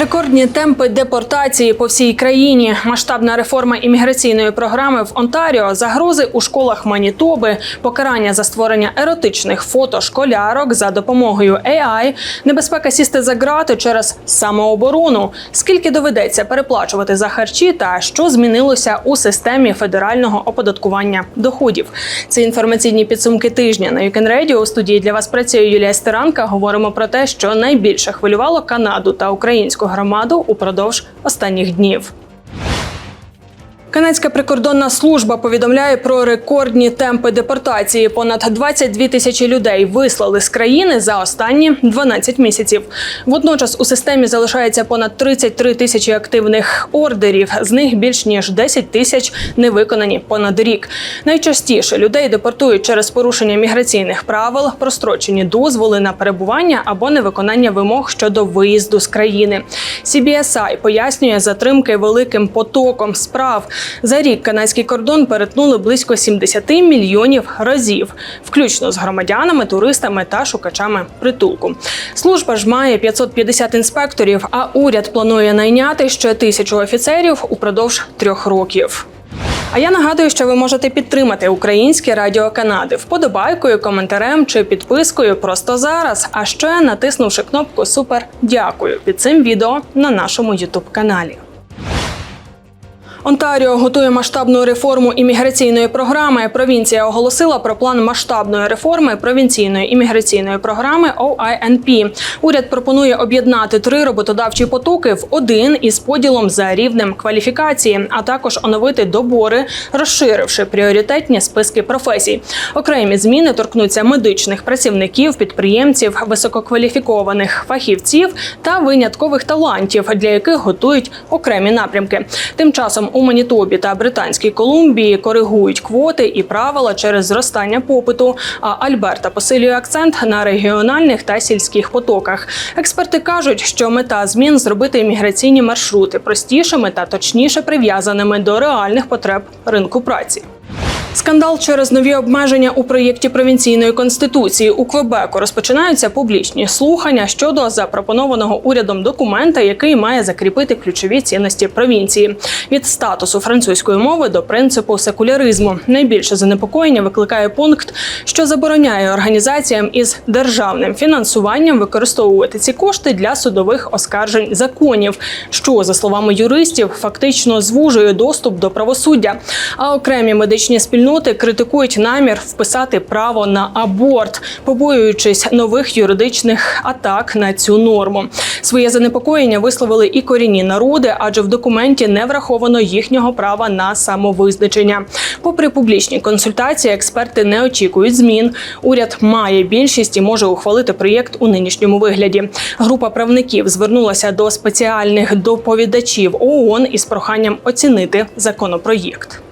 Рекордні темпи депортації по всій країні, масштабна реформа імміграційної програми в Онтаріо, загрози у школах Манітоби, покарання за створення еротичних фото школярок за допомогою AI, небезпека сісти за грати через самооборону. Скільки доведеться переплачувати за харчі, та що змінилося у системі федерального оподаткування доходів? Це інформаційні підсумки тижня на Weekend Radio. У студії для вас працює Юлія Стеранка. Говоримо про те, що найбільше хвилювало Канаду та українську громаду упродовж останніх днів. Канадська прикордонна служба повідомляє про рекордні темпи депортації. Понад 22 тисячі людей вислали з країни за останні 12 місяців. Водночас у системі залишається понад 33 тисячі активних ордерів. З них більш ніж 10 тисяч не виконані понад рік. Найчастіше людей депортують через порушення міграційних правил, прострочені дозволи на перебування або невиконання вимог щодо виїзду з країни. CBSI пояснює затримки великим потоком справ. За рік канадський кордон перетнули близько 70 мільйонів разів, включно з громадянами, туристами та шукачами притулку. Служба ж має 550 інспекторів, а уряд планує найняти ще тисячу офіцерів упродовж трьох років. А я нагадую, що ви можете підтримати українське радіо Канади вподобайкою, коментарем чи підпискою просто зараз. А ще натиснувши кнопку Супер дякую під цим відео на нашому Ютуб каналі. Онтаріо готує масштабну реформу імміграційної програми. Провінція оголосила про план масштабної реформи провінційної імміграційної програми OINP. Уряд пропонує об'єднати три роботодавчі потоки в один із поділом за рівнем кваліфікації, а також оновити добори, розширивши пріоритетні списки професій. Окремі зміни торкнуться медичних працівників, підприємців, висококваліфікованих фахівців та виняткових талантів, для яких готують окремі напрямки. Тим часом у Манітобі та Британській Колумбії коригують квоти і правила через зростання попиту. А Альберта посилює акцент на регіональних та сільських потоках. Експерти кажуть, що мета змін зробити міграційні маршрути простішими та точніше прив'язаними до реальних потреб ринку праці. Скандал через нові обмеження у проєкті провінційної конституції у Квебеку розпочинаються публічні слухання щодо запропонованого урядом документа, який має закріпити ключові цінності провінції від статусу французької мови до принципу секуляризму. Найбільше занепокоєння викликає пункт, що забороняє організаціям із державним фінансуванням використовувати ці кошти для судових оскаржень законів, що за словами юристів фактично звужує доступ до правосуддя. А окремі медичні спільноти критикують намір вписати право на аборт, побоюючись нових юридичних атак на цю норму. Своє занепокоєння висловили і корінні народи, адже в документі не враховано їхнього права на самовизначення. Попри публічні консультації, експерти не очікують змін. Уряд має більшість і може ухвалити проєкт у нинішньому вигляді. Група правників звернулася до спеціальних доповідачів ООН із проханням оцінити законопроєкт.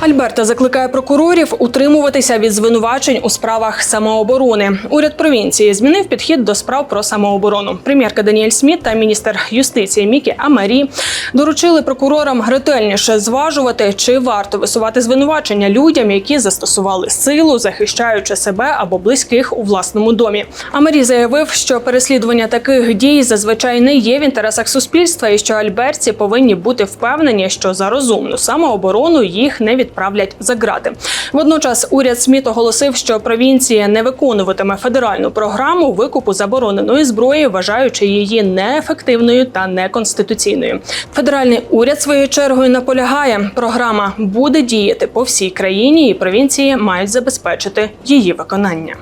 Альберта закликає прокурорів утримуватися від звинувачень у справах самооборони. Уряд провінції змінив підхід до справ про самооборону. Прем'єрка Даніель Сміт та міністр юстиції Мікі Амарі доручили прокурорам ретельніше зважувати, чи варто висувати звинувачення людям, які застосували силу, захищаючи себе або близьких у власному домі. Амарі заявив, що переслідування таких дій зазвичай не є в інтересах суспільства, і що альберці повинні бути впевнені, що за розумну самооборону їх не відправлять за ґрати. Водночас уряд Сміт оголосив, що провінція не виконуватиме федеральну програму викупу забороненої зброї, вважаючи її неефективною та неконституційною. Федеральний уряд своєю чергою наполягає, програма буде діяти по всій країні, і провінції мають забезпечити її виконання.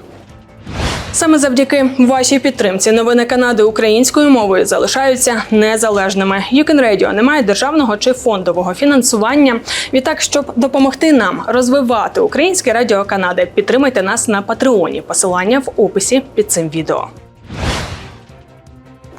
Саме завдяки вашій підтримці новини Канади українською мовою залишаються незалежними. Юкен Радіо не має державного чи фондового фінансування. Відтак, щоб допомогти нам розвивати українське радіо Канади, підтримайте нас на Патреоні. Посилання в описі під цим відео.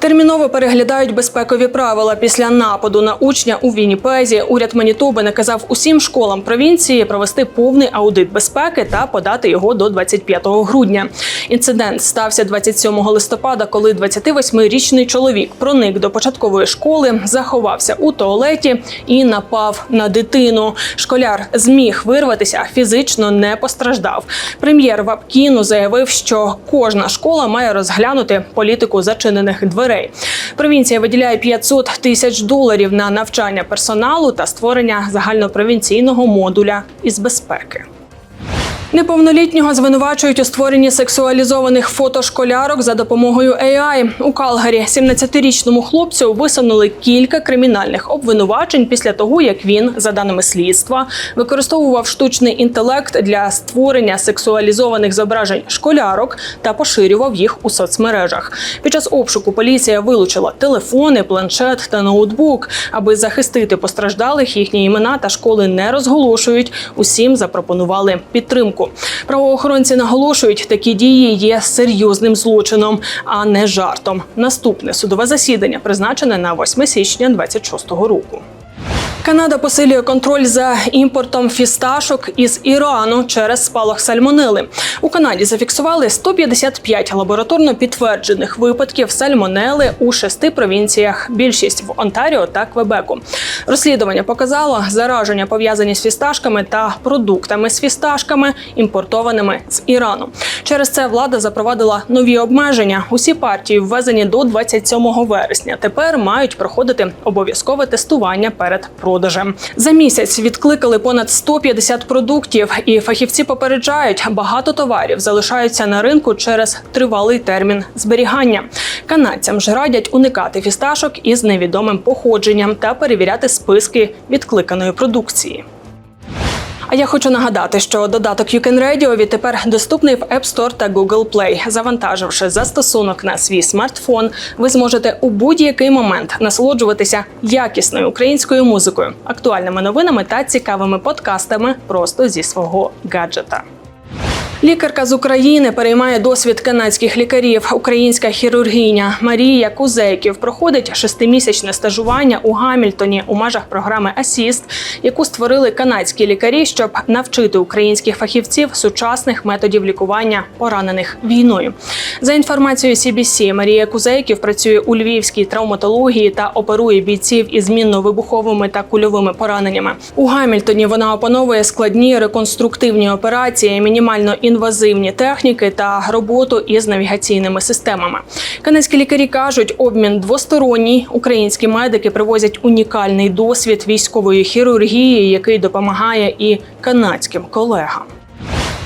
Терміново переглядають безпекові правила після нападу на учня у Вінніпезі. Уряд Манітоби наказав усім школам провінції провести повний аудит безпеки та подати його до 25 грудня. Інцидент стався 27 листопада, коли 28-річний чоловік проник до початкової школи, заховався у туалеті і напав на дитину. Школяр зміг вирватися, фізично не постраждав. Прем'єр Вапкіну заявив, що кожна школа має розглянути політику зачинених дверей дітей-школярей. Провінція виділяє 500 тисяч доларів на навчання персоналу та створення загальнопровінційного модуля із безпеки. Неповнолітнього звинувачують у створенні сексуалізованих фотошколярок за допомогою AI. У Калгарі 17-річному хлопцю висунули кілька кримінальних обвинувачень після того, як він, за даними слідства, використовував штучний інтелект для створення сексуалізованих зображень школярок та поширював їх у соцмережах. Під час обшуку поліція вилучила телефони, планшет та ноутбук, аби захистити постраждалих. Їхні імена та школи не розголошують. Усім запропонували підтримку. Правоохоронці наголошують, такі дії є серйозним злочином, а не жартом. Наступне судове засідання призначене на 8 січня 26 року. Канада посилює контроль за імпортом фісташок із Ірану через спалах сальмонели. У Канаді зафіксували 155 лабораторно підтверджених випадків сальмонели у шести провінціях. Більшість в Онтаріо та Квебеку. Розслідування показало зараження пов'язані з фісташками та продуктами з фісташками, імпортованими з Ірану. Через це влада запровадила нові обмеження. Усі партії ввезені до 27 вересня. Тепер мають проходити обов'язкове тестування перед продажем. За місяць відкликали понад 150 продуктів, і фахівці попереджають, багато товарів залишаються на ринку через тривалий термін зберігання. Канадцям ж радять уникати фісташок із невідомим походженням та перевіряти списки відкликаної продукції. А я хочу нагадати, що додаток You Can Radio відтепер доступний в App Store та Google Play. Завантаживши застосунок на свій смартфон, ви зможете у будь-який момент насолоджуватися якісною українською музикою, актуальними новинами та цікавими подкастами просто зі свого гаджета. Лікарка з України переймає досвід канадських лікарів. Українська хірургиня Марія Кузейків проходить шестимісячне стажування у Гамільтоні у межах програми Асіст, яку створили канадські лікарі, щоб навчити українських фахівців сучасних методів лікування поранених війною. За інформацією CBC, Марія Кузейків працює у львівській травматології та оперує бійців із мінно-вибуховими та кульовими пораненнями. У Гамільтоні вона опановує складні реконструктивні операції, мінімально інвазивні техніки та роботу із навігаційними системами. Канадські лікарі кажуть, обмін двосторонній. Українські медики привозять унікальний досвід військової хірургії, який допомагає і канадським колегам.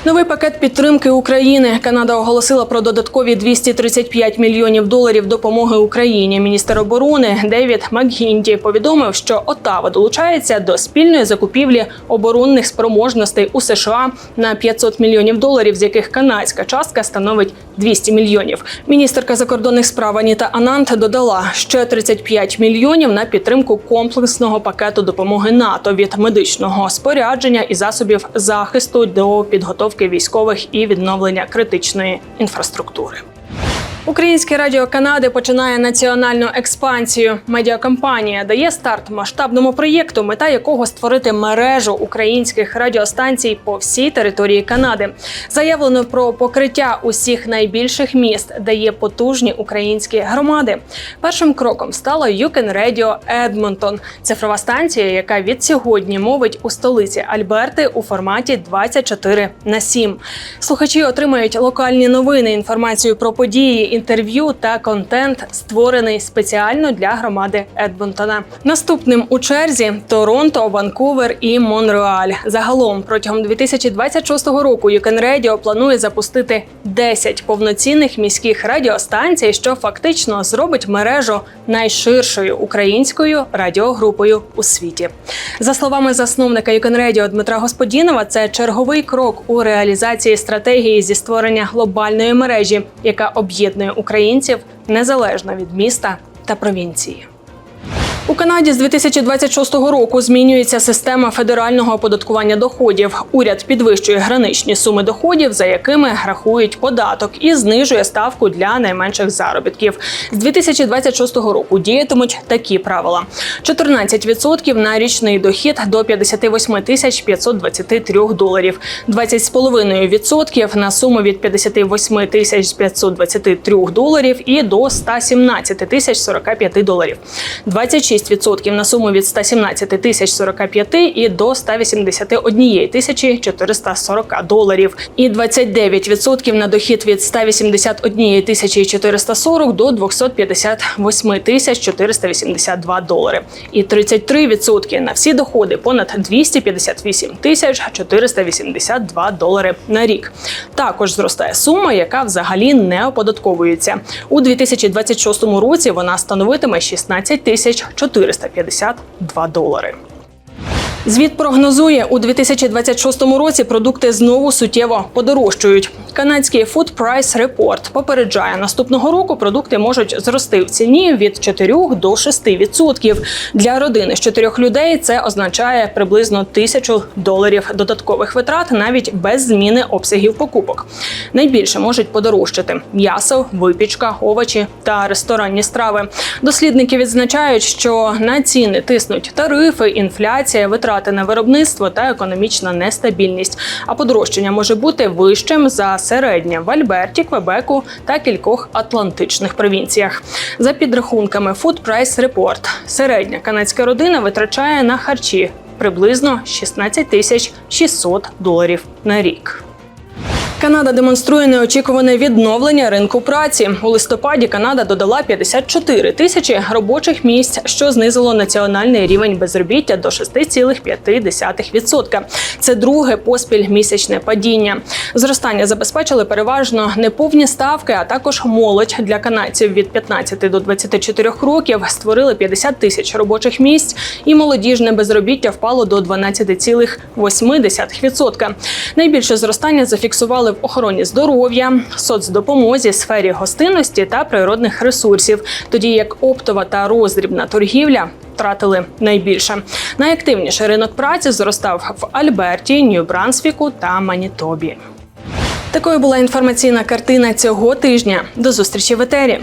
Новий пакет підтримки України. Канада оголосила про додаткові 235 мільйонів доларів допомоги Україні. Міністр оборони Девід Макгінді повідомив, що Отава долучається до спільної закупівлі оборонних спроможностей у США на 500 мільйонів доларів, з яких канадська частка становить 200 мільйонів. Міністерка закордонних справ Аніта Анант додала ще 35 мільйонів на підтримку комплексного пакету допомоги НАТО від медичного спорядження і засобів захисту до підготовки військових і відновлення критичної інфраструктури. Українське радіо Канади починає національну експансію. Медіакомпанія дає старт масштабному проєкту, мета якого створити мережу українських радіостанцій по всій території Канади. Заявлено про покриття усіх найбільших міст, де є потужні українські громади. Першим кроком You Can Radio Едмонтон, цифрова станція, яка від сьогодні мовить у столиці Альберти у форматі 24 на 7. Слухачі отримають локальні новини, інформацію про події інтерв'ю та контент, створений спеціально для громади Едмонтона. Наступним у черзі Торонто, Ванкувер і Монреаль. Загалом протягом 2026 року Can Radio планує запустити 10 повноцінних міських радіостанцій, що фактично зробить мережу найширшою українською радіогрупою у світі. За словами засновника Can Radio Дмитра Господінова, це черговий крок у реалізації стратегії зі створення глобальної мережі, яка об'єднує українців незалежно від міста та провінції. У Канаді з 2026 року змінюється система федерального оподаткування доходів. Уряд підвищує граничні суми доходів, за якими рахують податок, і знижує ставку для найменших заробітків. З 2026 року діятимуть такі правила: 14% на річний дохід до 58 тисяч 523 доларів, 20,5% на суму від 58 тисяч 523 доларів і до 117 тисяч 45 доларів, 26 6% на суму від 117 тисяч 45 і до 181 тисячі 440 доларів, і 29% на дохід від 181 тисячі 440 до 258 тисяч 482 долари, і 33% на всі доходи понад 258 тисяч 482 долари на рік. Також зростає сума, яка взагалі не оподатковується. У 2026 році вона становитиме 16 тисяч 452 долари. Звіт прогнозує, у 2026 році продукти знову суттєво подорожчають. Канадський Food Price Report попереджає, наступного року продукти можуть зрости в ціні від 4 до 6%. Для родини з чотирьох людей це означає приблизно тисячу доларів додаткових витрат, навіть без зміни обсягів покупок. Найбільше можуть подорожчати м'ясо, випічка, овочі та ресторанні страви. Дослідники відзначають, що на ціни тиснуть тарифи, інфляція, витрати на виробництво та економічна нестабільність. А подорожчання може бути вищим за середнє в Альберті, Квебеку та кількох атлантичних провінціях. За підрахунками Food Price Report, середня канадська родина витрачає на харчі приблизно 16 тисяч 600 доларів на рік. Канада демонструє неочікуване відновлення ринку праці. У листопаді Канада додала 54 тисячі робочих місць, що знизило національний рівень безробіття до 6,5%. Це друге поспіль місячне падіння. Зростання забезпечили переважно неповні ставки, а також молодь для канадців від 15 до 24 років створили 50 тисяч робочих місць, і молодіжне безробіття впало до 12,8%. Найбільше зростання зафіксували в охороні здоров'я, соцдопомозі, сфері гостинності та природних ресурсів, тоді як оптова та роздрібна торгівля. Втратили найбільше. Найактивніший ринок праці зростав в Альберті, Нью-Брансвіку та Манітобі. Такою була інформаційна картина цього тижня. До зустрічі в етері.